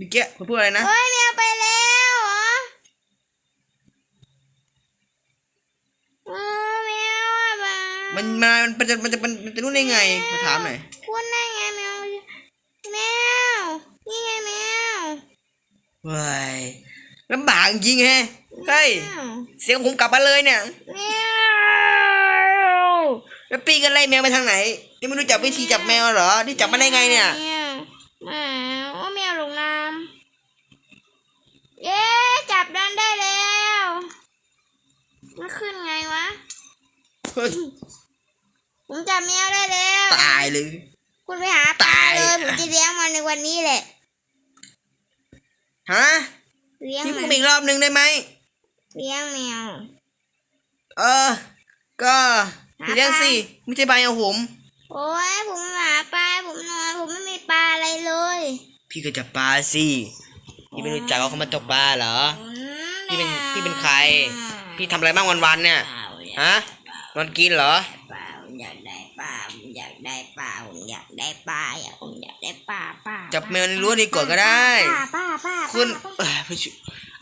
เมื่อกี้คุณพูดอะไรนะ เฮ้ยแมวไปแล้วเหรอเออแมวอะบ้ามันมา มันจะ มันจะ มันมันจะรู้ได้ไง มาถามหน่อย พูดได้ไงแมว แมว นี่ไงแมวเว้ยลำบากจริงแฮะเฮ้ย แมวเสียงผมกลับมาเลยเนี่ย แมวแล้วปีกันไล่แมวไปทางไหน นี่ไม่รู้จักวิธีจับแมวเหรอที่จับมาได้ไงเนี่ย แมวแมวโอ้แมวลงน้ำ เย้จับดันได้แล้วมันขึ้นไงวะ เฮ้ยผมจับแมวได้แล้ว ตายเลย คุณไปหาปลาตายเลย ผมจะเลี้ยงมันในวันนี้แหละ ฮะเลี้ยงนี่มัผมนอีกรอบนึงได้ไหม เลี้ยงแมว เออ ก็หาเลี้ยงปลาสิไม่ใช่ใบเอาผม โอ้ยผมหาปลาผมนอนผมไม่มีปลาอะไรเลย พี่ก็จับปลาสิ พี่ไม่รู้จักว่าเขามาตกปลาเหรออืมพี่เป็นแมวพี่เป็นใคร พี่ทำอะไรบ้างวันๆเนี่ยเปล่าอยากฮะนอนกินเหรอปลาผมอยากได้ปลาผมอยากได้ปลาผมอยากได้ปลาอยากผมอยากได้ปลาปลาจับแมวในรั้วนี่ก่อนก็ได้ปลาปลาปลาคุณปลาเอ้ยไม่ใช่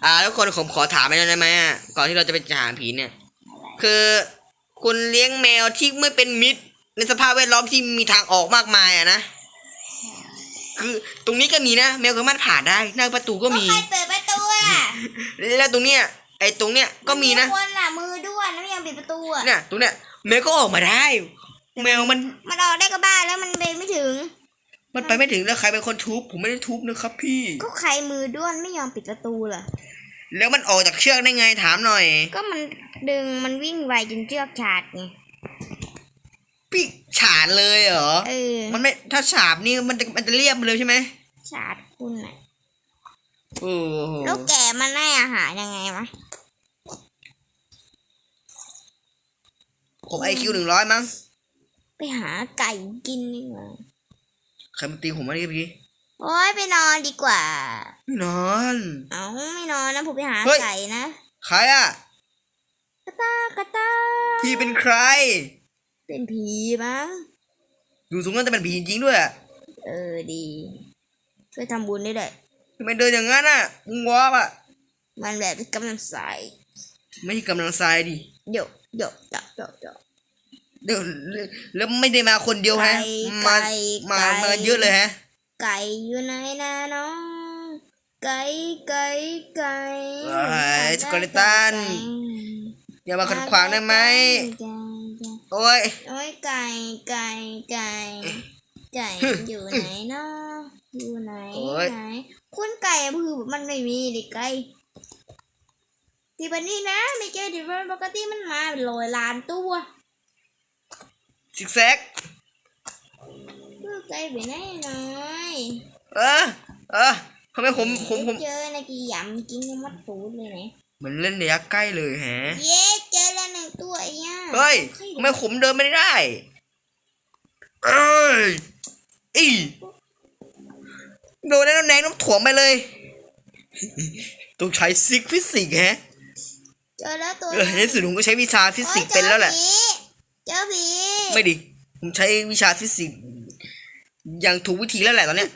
อ่าแล้วคนผมขอถามไปหน่อยได้ไหมอะก่อนที่เราจะไปหาผีเนี่ย คือคุณเลี้ยงแมวที่ไม่เป็นมิตรในสภาพแวดล้อมที่มีทางออกมากมายอะนะ คือตรงนี้ก็มีนะแมวสามารถผ่านได้หน้าประตูก็มี ใครเปิดประตูอะแล้วตรงเนี้ยไอ้ตรงเนี้ยก็มีนะ คนล่ะมือด้วนแล้วไม่ยอมปิดประตูอะ เนี่ยตรงเนี้ยแมวก็ออกมาได้ แมวมันมันออกได้ก็บ้าแล้วมันไปไม่ถึง มันไปไม่ถึงแล้วใครเป็นคนทุบผมไม่ได้ทุบนะครับพี่ ก็ใครมือด้วนไม่ยอมปิดประตูล่ะ แล้วมันออกจากเชือกได้ไงถามหน่อย ก็มันดึงมันวิ่งไวจนเชือกขาดไงพี่ ฉาดเลยเหรอ เออมันไม่ถ้าฉาบนี่มันจะมันจะเรียบเลยใช่ไหมชาดคุณน่ะโอ้โหแล้วแกมันให้อาหารยังไงวะผมไอคิวหนึ่งร้อยมั้งไปหาไก่กินดีกว่าใครมาตีผมมาดิเมื่อกี้โอ้ยไปนอนดีกว่า ไม่นอน เอาไม่นอนนะผมไปหาเฮ้ย ไก่นะใครอะ กระตากระตา พี่เป็นใคร เป็นผีมั้งดูสูงนั้นจะเป็นผีจริงๆด้วยอะเออดี ช่วยทำบุญได้เลยทำไมเดินอย่างนั้นอะมึงวอปอะ มันแบบกำลังใสไม่ใช่กำลังทรายดิเดี๋ยวเดี๋ยวเดี๋ยวเดี๋ยวเดี๋ยวเดี๋ยวแล้วไม่ได้มาคนเดียวฮะไก่มาไก่มาไก่มาเยอะเลยฮะ ไก่อยู่ไหนนะน้อง ไก่ไก่ไก่เอ้ยสกอริตัน อย่ามาขัดขวางได้ไหมไก่ โอ้ย โอ้ยไก่ไก่ไก่ไก่อยู่ไหนเนาะอยู่ไหนโอ้ยไหนคุณไก่อะคือมันไม่มีดิไก่ที่บันนี้นะไม่เจอที่บันปกติมันมาเป็นลอยล้านตัวซิกแซก คือไก่ไปไหนหน่อยเออ เออทำไมผมผมผม เจอนะกี่ยำกินยังมัดตูดเลยนะเหมือนเล่นระยะใกล้เลยแฮะ เย้เจอแล้วหนึ่งตัวไอ้ย่า เฮ้ยทำไมผมเดินไม่ได้ เอ้ยอีโดนแล้วแนงน้ำถ่วงไปเลย ต้องใช้ซิกฟิสิกส์แฮะเจอแล้วตัวเออในที่สุดผมก็ใช้วิชาฟิสิกส์เป็นแล้วแหละโอ้ยเจอผีไม่ดิผมใช้วิชาฟิสิกส์อย่างถูกวิธีแล้วแหละตอนเนี้ย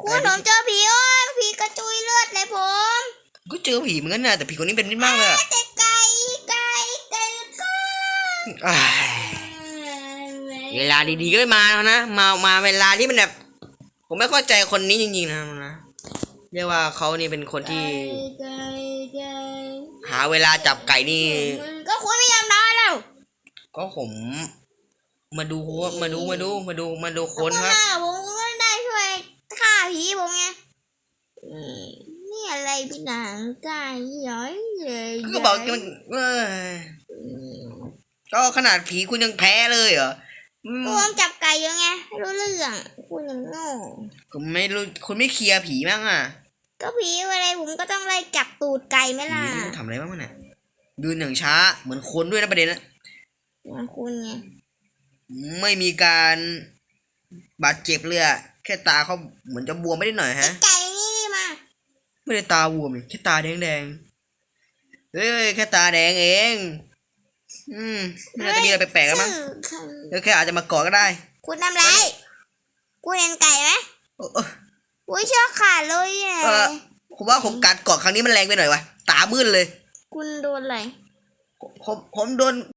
คุณผมเจอผีโอ้ยผีกระจุยเลือดเลยผม ก็เจอผีเหมือนกันนะแต่ผีคนนี้เป็นนิดมากเลยอะ เวลาดีๆก็ไม่มาแล้วนะ มา มาเวลาที่มันแบบ ผมไม่เข้าใจคนนี้จริงๆนะนะ เรียกว่าเขานี่เป็นคนที่ไก่ไก่หาเวลาจับไก่นี่ ก็คุณไม่ยอมนอนแล้ว ก็ผม มาดูมาดูมาดูมาดูมาดูคนครับณน่ะผมก็ได้ช่วยฆ่าผีผมไงอืมนี่อะไรพี่หนังไก่ย้อยเลยก็บอกมันเอ้ย ก็ขนาดผีคุณยังแพ้เลยเหรออืมผมจับไก่อยู่ไงไม่รู้เรื่องคุณยังโง่คุณไม่รู้คุณไม่เคลียร์ผีบ้างอะก็ผีอะไรผมก็ต้องไล่จับตูดไก่ไหมผีล่ะนี่มันทำอะไรบ้างวะเนี่ยเดินอย่างช้าเหมือนคนด้วยนะประเด็นนะอย่างคุณไงไม่มีการบาดเจ็บเลยอะแค่ตาเขาเหมือนจะบวมไม่ได้หน่อยไอ้ฮะ ไก่นี่มา ไม่ได้ตาบวมนี่แค่ตาแดงแดงๆเฮ้ยแค่ตาแดงเอง อืมไม่น่าจะมีอะไรแปลกๆแล้วมั้งชื่อแล้วแค่อาจจะมาเกาะก็ได้ คุณทำไร คุณเห็นไก่ไหมโอ้โอ้อุ้ยเชือกขาดเลยแย่เออผมว่าผมกัดเกาะครั้งนี้มันแรงไปหน่อยวะตามืดเลย คุณโดนอะไรผมผมโดน